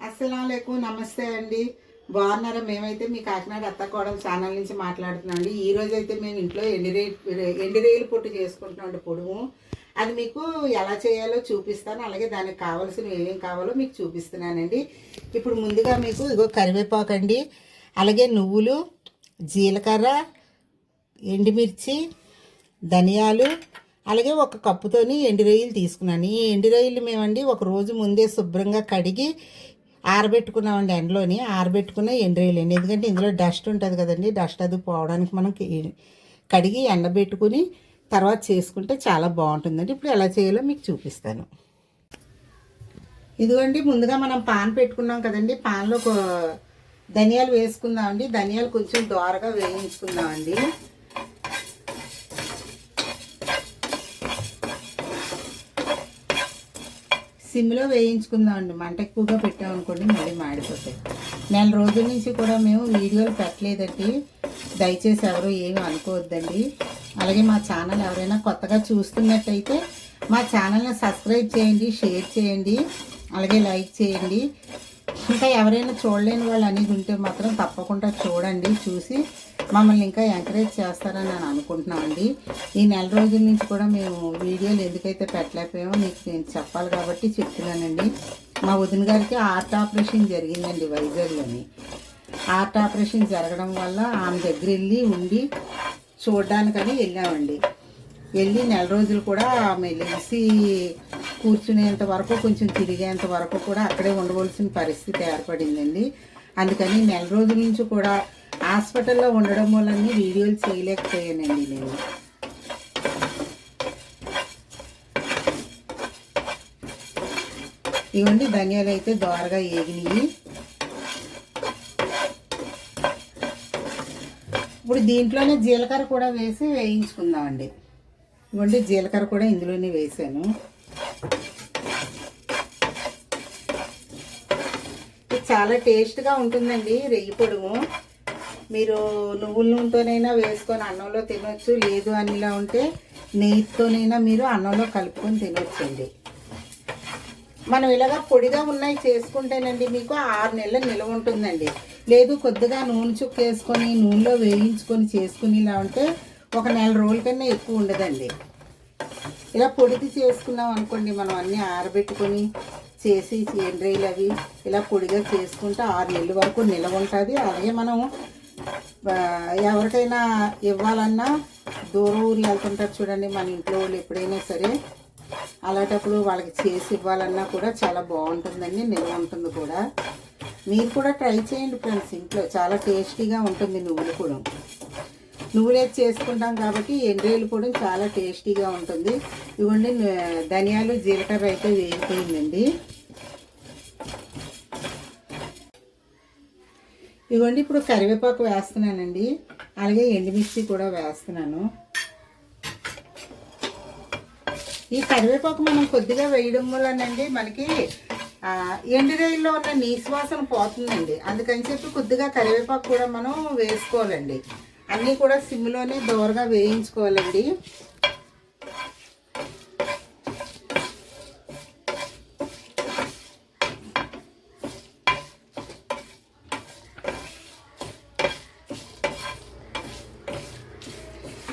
అస్సలం నమస్తే అండి. బాగున్నారా? మేమైతే మీ కాకినాడ అత్తకోవడం ఛానల్ నుంచి మాట్లాడుతున్నాం అండి. ఈ రోజు అయితే మేము ఇంట్లో ఎండిరే ఎండిరేలు పొట్టు చేసుకుంటున్నాం అండి పొడుము. అది మీకు ఎలా చేయాలో చూపిస్తాను. అలాగే దానికి కావాల్సినవి ఏమేమి కావాలో మీకు చూపిస్తున్నానండి ఇప్పుడు ముందుగా మీకు ఇగో కరివేపాకు అండి. అలాగే నువ్వులు జీలకర్ర ఎండుమిర్చి ధనియాలు అలాగే ఒక కప్పుతోని ఎండు రొయ్యలు తీసుకున్నాను. ఈ ఎండు రొయ్యలు మేమండి ఒక రోజు ముందే శుభ్రంగా కడిగి ఆరబెట్టుకున్నామండి ఎండలోని ఆరబెట్టుకున్న ఎండ్రేయలేండి. ఎందుకంటే ఇందులో డస్ట్ ఉంటుంది కదండి డస్ట్ అది పోవడానికి మనం కడిగి ఎండబెట్టుకుని తర్వాత చేసుకుంటే చాలా బాగుంటుందండి. ఇప్పుడు ఎలా చేయాలో మీకు చూపిస్తాను. ఇదిగోండి ముందుగా మనం పాన్ పెట్టుకున్నాం కదండి. పాన్లో ధనియాలు వేసుకుందామండి. ధనియాలు కొంచెం దోరగా వేయించుకుందామండి. సిమ్లో వేయించుకుందామండి. మంట ఎక్కువగా పెట్టామనుకోండి మళ్ళీ మాడిపోతాయి. నెల రోజుల నుంచి కూడా మేము వీడియోలు పెట్టలేదండి. దయచేసి ఎవరు ఏమి అనుకోవద్దండి. అలాగే మా ఛానల్ ఎవరైనా కొత్తగా చూస్తున్నట్టయితే మా ఛానల్ని సబ్స్క్రైబ్ చేయండి షేర్ చేయండి అలాగే లైక్ చేయండి. ఇంకా ఎవరైనా చూడలేని వాళ్ళు అనేది ఉంటే మాత్రం తప్పకుండా చూడండి చూసి మమ్మల్ని ఇంకా ఎంకరేజ్ చేస్తారని నేను అనుకుంటున్నామండి ఈ నెల రోజుల నుంచి కూడా మేము వీడియోలు ఎందుకైతే పెట్టలేకపోయామో మీకు నేను చెప్పాలి కాబట్టి చెప్తున్నానండి. మా వదిన గారికి హార్ట్ ఆపరేషన్ జరిగిందండి వైజాగ్లోని. హార్ట్ ఆపరేషన్ జరగడం వల్ల ఆమె దగ్గర వెళ్ళి ఉండి చూడడానికని వెళ్ళామండి. వెళ్ళి నెల రోజులు కూడా ఆమె లేచి కూర్చునేంత వరకు కొంచెం తిరిగేంత వరకు కూడా అక్కడే ఉండవలసిన పరిస్థితి ఏర్పడిందండి. అందుకని నెల రోజుల నుంచి కూడా హాస్పిటల్లో ఉండడం వల్ల వీడియోలు చేయలేకపోయానండి నేను. ఇవ్వండి ధనియాలు అయితే దోరగా ఏగినాయి. ఇప్పుడు దీంట్లోనే జీలకర్ర కూడా వేసి వేయించుకుందామండి. ఇవ్వండి జీలకర్ర కూడా ఇందులోనే వేసాను. చాలా టేస్ట్గా ఉంటుందండి రెయ్యి పొడుము మీరు నువ్వుల నూనెతోనైనా వేసుకొని అన్నంలో తినొచ్చు లేదు అనిలా ఉంటే నెయ్యితోనైనా మీరు అన్నంలో కలుపుకొని తినొచ్చండి. మనం ఇలాగా పొడిగా ఉన్నాయి చేసుకుంటేనండి మీకు ఆరు నెలలు నిల్వ ఉంటుందండి. లేదు కొద్దిగా నూనె చుక్క వేసుకొని నూనెలో వేయించుకొని చేసుకుని ఇలా ఉంటే ఒక నెల రోజుల కన్నా ఎక్కువ ఉండదండి. ఇలా పొడిది చేసుకున్నాం అనుకోండి మనం అన్నీ ఆరబెట్టుకొని చేసి ఎండ్రైలు అవి ఇలా పొడిగా చేసుకుంటే ఆరు నెలల వరకు నిల్వ ఉంటుంది. అలాగే మనం ఎవరికైనా ఇవ్వాలన్నా దూరం ఊర్లు వెళ్తుంటారు చూడండి మన ఇంట్లో వాళ్ళు ఎప్పుడైనా సరే. అలాంటప్పుడు వాళ్ళకి చేసి ఇవ్వాలన్నా కూడా చాలా బాగుంటుందండి నిల్వ ఉంటుంది కూడా. మీరు కూడా ట్రై చేయండి ఫ్రెండ్స్ ఇంట్లో చాలా టేస్టీగా ఉంటుంది నువ్వులు కూడా. నువ్వులేసి చేసుకుంటాం కాబట్టి ఎండ్రేలు కూడా చాలా టేస్టీగా ఉంటుంది. ఇవ్వండి ధనియాలు జీలకర్ర అయితే వేగిపోయిందండి. ఇవ్వండి ఇప్పుడు కరివేపాకు వేస్తున్నానండి. అలాగే ఎండుమిర్చి కూడా వేస్తున్నాను. ఈ కరివేపాకు మనం కొద్దిగా వేయడం వల్లనండి మనకి ఆ, ఉన్న నీశ్వాసన పోతుందండి. అందుకని చెప్పి కొద్దిగా కరివేపాకు కూడా మనం వేసుకోవాలండి. అన్నీ కూడా సిమ్లోనే దోరగా వేయించుకోవాలండి.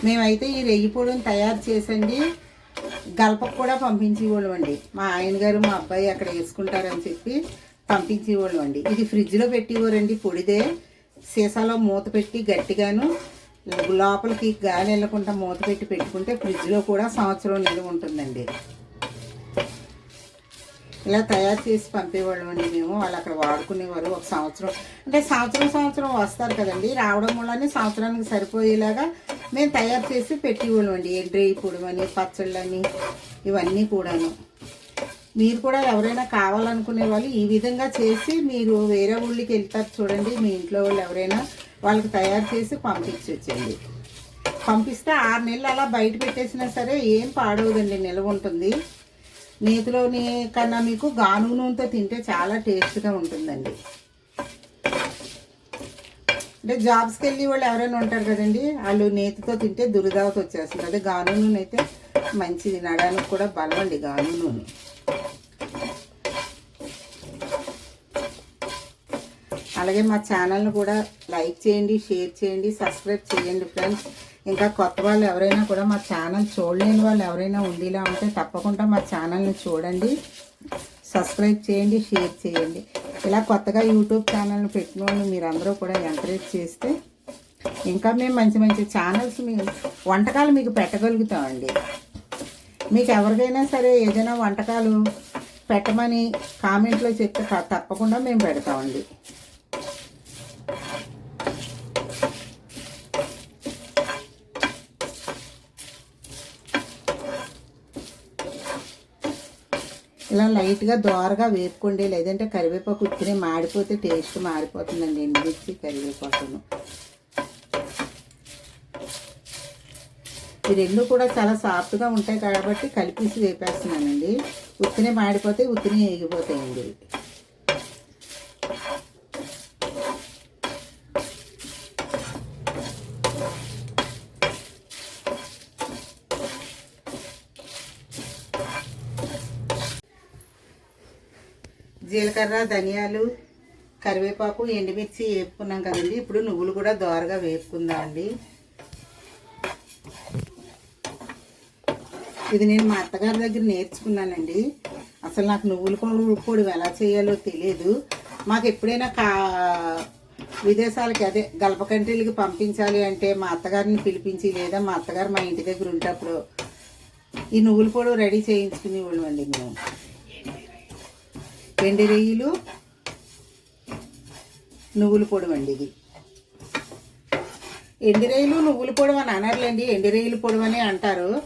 మేమైతే ఈ రెయ్యి పొడిని తయారు చేసండి. గల్పకు కూడా పంపించేవాళ్ళం అండి మా ఆయన గారు మా అబ్బాయి అక్కడ వేసుకుంటారని చెప్పి పంపించేవాళ్ళం అండి ఇది ఫ్రిడ్జ్లో పెట్టేవారండి పొడిదే. సీసాలో మూత పెట్టి గట్టిగాను లోపలికి గాలి వెళ్ళకుండా మూత పెట్టి పెట్టుకుంటే ఫ్రిడ్జ్లో కూడా సంవత్సరం నిలువ ఉంటుందండి. ఇలా తయారు చేసి పంపేవాళ్ళం అండి మేము. వాళ్ళు అక్కడ వాడుకునేవారు ఒక సంవత్సరం. అంటే సంవత్సరం సంవత్సరం వస్తారు కదండి. రావడం వల్లనే సంవత్సరానికి సరిపోయేలాగా మేము తయారు చేసి పెట్టేవాళ్ళం అండి డ్రై పొడి అని పచ్చళ్ళని ఇవన్నీ కూడాను. మీరు కూడా ఎవరైనా కావాలనుకునే వాళ్ళు ఈ విధంగా చేసి మీరు వేరే ఊళ్ళకి వెళ్తారు చూడండి మీ ఇంట్లో వాళ్ళు ఎవరైనా వాళ్ళకి తయారు చేసి పంపించవచ్చండి పంపిస్తే ఆరు నెలలు అలా బయట పెట్టేసినా సరే ఏం పాడవదండి నిల్వ ఉంటుంది. నేతిలోని కన్నా మీకు గాను నూనెతో తింటే చాలా టేస్ట్గా ఉంటుందండి. అంటే జాబ్స్కి వెళ్ళి వాళ్ళు ఎవరైనా ఉంటారు కదండి వాళ్ళు నేతితో తింటే దురిదావత వచ్చేస్తుంది. అదే గాను నూనె అయితే మంచిది నడానికి కూడా బలం అండి గాను నూనె. అలాగే మా ఛానల్ని కూడా లైక్ చేయండి షేర్ చేయండి సబ్స్క్రైబ్ చేయండి ఫ్రెండ్స్. ఇంకా కొత్త వాళ్ళు ఎవరైనా కూడా మా ఛానల్ చూడలేని వాళ్ళు ఎవరైనా ఉండేలా ఉంటే తప్పకుండా మా ఛానల్ని చూడండి. సబ్స్క్రైబ్ చేయండి షేర్ చేయండి. ఇలా కొత్తగా యూట్యూబ్ ఛానల్ని పెట్టిన వాళ్ళు మీరందరూ కూడా ఎంకరేజ్ చేస్తే ఇంకా మేము మంచి మంచి ఛానల్స్ మీ వంటకాలు మీకు పెట్టగలుగుతామండి. మీకు ఎవరికైనా సరే ఏదైనా వంటకాలు పెట్టమని కామెంట్లో చెప్తే తప్పకుండా మేము పెడతామండి. ఇలా లైట్గా దోరగా వేపుకోండి లేదంటే కరివేపాకు ఉత్తినే మాడిపోతే టేస్ట్ మారిపోతుందండి ఎండుమిర్చి కరివేపాకును. ఈ రెండు కూడా చాలా సాఫ్ట్గా ఉంటాయి కాబట్టి కలిపేసి వేపేస్తున్నానండి. ఉత్తినే మాడిపోతే ఉత్తినే వేగిపోతాయండి జీలకర్ర ధనియాలు కరివేపాకు ఎండుమిర్చి వేపుకున్నాం కదండి. ఇప్పుడు నువ్వులు కూడా దోరగా వేపుకుందాం అండి. ఇది నేను మా అత్తగారి దగ్గర నేర్చుకున్నానండి. అసలు నాకు నువ్వుల పొడి ఎలా చేయాలో తెలియదు. మాకు ఎప్పుడైనా కా విదేశాలకి అదే గల్ప కంట్రీలకి పంపించాలి అంటే మా అత్తగారిని పిలిపించి లేదా మా అత్తగారు మా ఇంటి దగ్గర ఉంటప్పుడు ఈ నువ్వుల పొడి రెడీ చేయించుకునేవాళ్ళం అండి మేము. వెండి రొయ్యలు నువ్వుల పొడి అండి ఇది. ఎండి రొయ్యలు నువ్వుల పొడవు అని అనర్లేండి. ఎండి రొయ్యల పొడి అని అంటారు.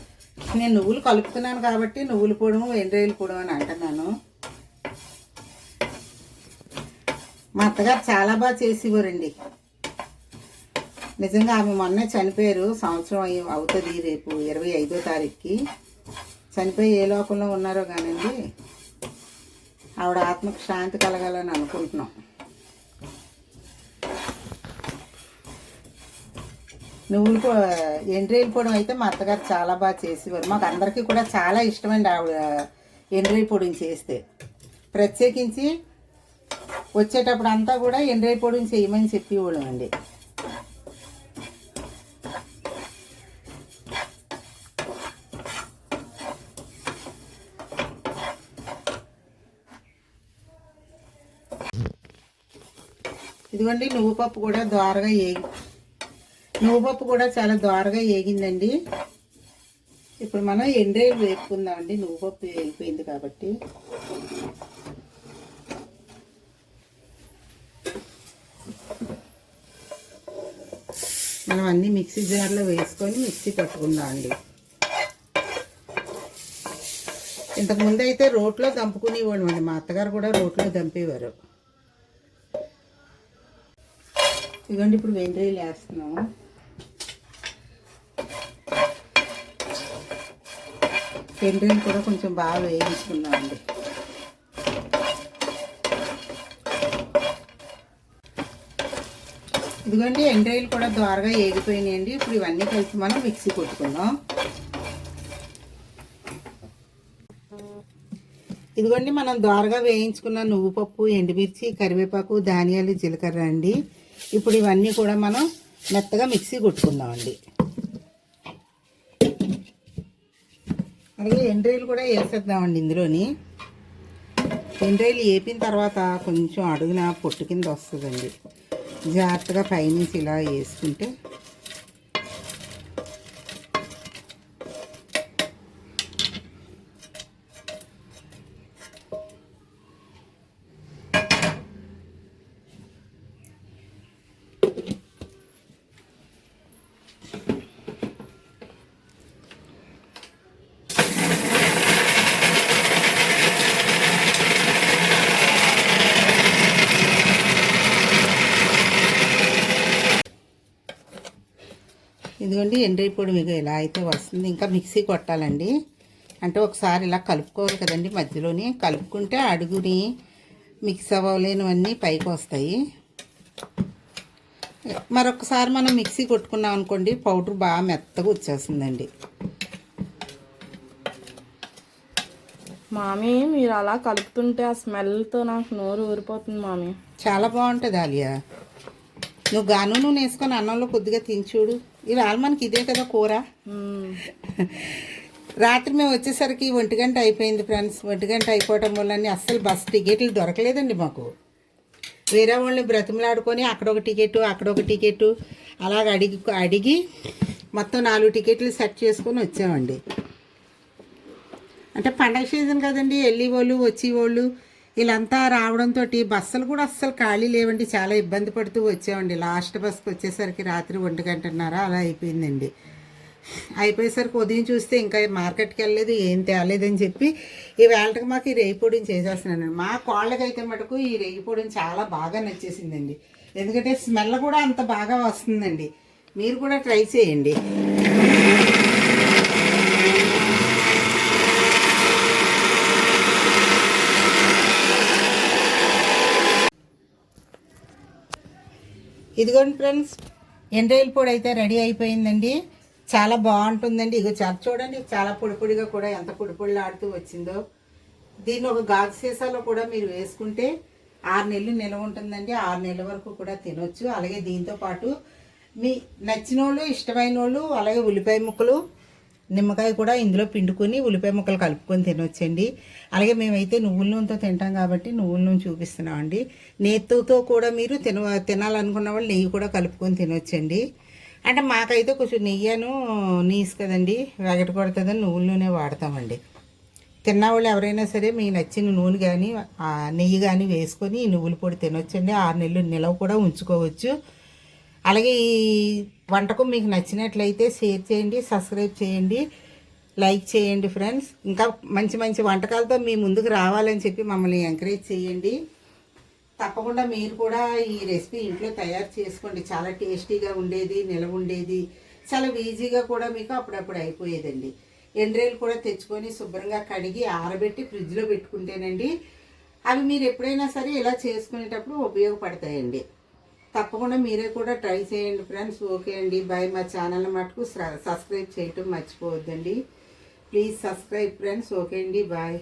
నేను నువ్వులు కలుపుతున్నాను కాబట్టి నువ్వుల పొడము ఎండి రొయ్యల పొడవు అని అంటున్నాను. మా అత్తగారు చాలా బాగా చేసేవారండి. నిజంగా ఆమె మొన్నే చనిపోయారు. సంవత్సరం అయ్యి- అవుతుంది రేపు ఇరవై ఐదో తారీఖుకి. చనిపోయి ఏ లోకంలో ఉన్నారో కానండి. ఆవిడ ఆత్మకు శాంతి కలగాలని అనుకుంటున్నాం. నువ్వులు పొ పొడి అయితే మా అత్తగారు చాలా బాగా చేసేవారు. మాకు అందరికీ కూడా చాలా ఇష్టమండి ఆవిడ ఎండ్రేయి పొడిని చేస్తే. ప్రత్యేకించి వచ్చేటప్పుడు అంతా కూడా ఎండ్రేయి పొడిని చేయమని చెప్పేవాళ్ళం అండి ఇదిగోండి నువ్వు పప్పు కూడా దోరగా ఏగి నువ్వు పప్పు కూడా చాలా దోరగా ఏగిందండి. ఇప్పుడు మనం ఎండ్రేలు వేపుకుందామండి నువ్వు పప్పు వేగిపోయింది కాబట్టి. మనం అన్నీ మిక్సీ జార్లో వేసుకొని మిక్సీ పట్టుకుందాం అండి ఇంతకుముందు అయితే రోట్లో దంపుకునేవాడు అండి మా అత్తగారు కూడా రోట్లో దంపేవారు. ఇదిగోండి ఇప్పుడు వెండ్రీలు వేస్తున్నాము వెండ్రీలు కూడా కొంచెం బాగా వేయించుకున్నామండి. ఇదిగోండి ఎండ్రాయిలు కూడా ద్వారగా ఏగిపోయినాయండి. ఇప్పుడు ఇవన్నీ కలిసి మనం మిక్సీ కొట్టుకుందాం. ఇదిగోండి మనం ద్వారగా వేయించుకున్న నువ్వు పప్పు ఎండుమిర్చి కరివేపాకు ధాన్యాలు జీలకర్ర అండి. ఇప్పుడు ఇవన్నీ కూడా మనం మెత్తగా మిక్సీ కొట్టుకుందామండి. అలాగే ఎండ్రాయిలు కూడా వేసేద్దామండి ఇందులోని. ఎండ్రాయిలు వేపిన తర్వాత కొంచెం అడుగున పొట్టు కింద వస్తుందండి. జాగ్రత్తగా పైనుంచి ఇలా వేసుకుంటే ఇదిగోండి ఎండ్రీ పొడి మీకు ఇలా అయితే వస్తుంది. ఇంకా మిక్సీ కొట్టాలండి. అంటే ఒకసారి ఇలా కలుపుకోవాలి కదండి మధ్యలోని. కలుపుకుంటే అడుగుని మిక్స్ అవ్వలేనివన్నీ పైకి వస్తాయి. మరొకసారి మనం మిక్సీ కొట్టుకున్నాం అనుకోండి పౌడర్ బాగా మెత్తగా వచ్చేస్తుందండి. మామీ మీరు అలా కలుపుతుంటే ఆ స్మెల్తో నాకు నోరు ఊరిపోతుంది మామీ. చాలా బాగుంటుంది ఆలియా. నువ్వు గాను నూనె వేసుకొని అన్నంలో కొద్దిగా తిని చూడు ఇవాళ మనకి ఇదే కదా కూర. రాత్రి మేము వచ్చేసరికి ఒంటి గంట అయిపోయింది ఫ్రెండ్స్. ఒంటి గంట అయిపోవటం వల్ల అస్సలు బస్ టికెట్లు దొరకలేదండి మాకు. వేరే వాళ్ళని బ్రతిమలాడుకొని అక్కడ ఒక టికెట్ అక్కడ ఒక టికెట్ అలాగ అడిగి అడిగి మొత్తం నాలుగు టికెట్లు సెట్ చేసుకొని వచ్చామండి. అంటే పండగ సీజన్ కదండి వెళ్ళి వాళ్ళు వచ్చి వాళ్ళు వీళ్ళంతా రావడంతో బస్సులు కూడా అస్సలు ఖాళీ లేవండి. చాలా ఇబ్బంది పడుతూ వచ్చామండి. లాస్ట్ బస్కి వచ్చేసరికి రాత్రి ఒంటి గంటన్నర అలా అయిపోయిందండి. అయిపోయేసరికి ఉదయం చూస్తే ఇంకా మార్కెట్కి వెళ్ళలేదు ఏం తేలేదని చెప్పి ఈ వేళకి మాకు ఈ రేయి పొడిని చేసేస్తున్నాను మా కోళ్ళకైతే మటుకు ఈ రేయి పొడిని చాలా బాగా నచ్చేసిందండి. ఎందుకంటే స్మెల్ కూడా అంత బాగా వస్తుందండి. మీరు కూడా ట్రై చేయండి. ఇదిగోండి ఫ్రెండ్స్ ఎండ్రాయిల్ పొడి అయితే రెడీ అయిపోయిందండి. చాలా బాగుంటుందండి. ఇగో చాలా చూడండి చాలా పొడిపొడిగా కూడా ఎంత పొడిపొడిలాడుతూ వచ్చిందో. దీన్ని ఒక గాజు సీసాలో కూడా మీరు వేసుకుంటే ఆరు నెలలు నిల్వ ఉంటుందండి. ఆరు నెలల వరకు కూడా తినొచ్చు. అలాగే దీంతో పాటు మీ నచ్చిన వాళ్ళు ఇష్టమైన వాళ్ళు అలాగే ఉల్లిపాయ ముక్కలు నిమ్మకాయ కూడా ఇందులో పిండుకొని ఉల్లిపాయ ముక్కలు కలుపుకొని తినొచ్చండి. అలాగే మేమైతే నువ్వుల నూనెతో తింటాం కాబట్టి నువ్వుల నూనె చూపిస్తున్నామండి. నేతితో కూడా మీరు తిన తినాలనుకున్న వాళ్ళు నెయ్యి కూడా కలుపుకొని తినొచ్చండి. అంటే మాకైతే కొంచెం నెయ్యను నీసు కదండి వెగట కొడుతుందని నువ్వుల నూనె వాడతామండి. తిన్నవాళ్ళు ఎవరైనా సరే మీకు నచ్చిన నూనె కానీ నెయ్యి కానీ వేసుకొని ఈ నువ్వుల పొడి తినొచ్చండి. ఆరు నెలలు నిలవ కూడా ఉంచుకోవచ్చు. అలాగే ఈ వంటకం మీకు నచ్చినట్లయితే షేర్ చేయండి సబ్స్క్రైబ్ చేయండి లైక్ చేయండి ఫ్రెండ్స్. ఇంకా మంచి మంచి వంటకాలతో మీ ముందుకు రావాలని చెప్పి మమ్మల్ని ఎంకరేజ్ చేయండి. తప్పకుండా మీరు కూడా ఈ రెసిపీ ఇంట్లో తయారు చేసుకోండి. చాలా టేస్టీగా ఉండేది నిలవ ఉండేది చాలా ఈజీగా కూడా మీకు అప్పుడప్పుడు అయిపోయేదండి. ఎండ్రేలు కూడా తెచ్చుకొని శుభ్రంగా కడిగి ఆరబెట్టి ఫ్రిడ్జ్లో పెట్టుకుంటేనండి అవి మీరు ఎప్పుడైనా సరే ఇలా చేసుకునేటప్పుడు ఉపయోగపడతాయండి. తప్పకుండా మీరే కూడా ట్రై చేయండి ఫ్రెండ్స్. ఓకే అండి. బాయ్ మా ఛానల్ మటుకు సబ్స్క్రైబ్ చేయటం మర్చిపోవద్దండి. Please subscribe friends. ఓకే అండి. బాయ్.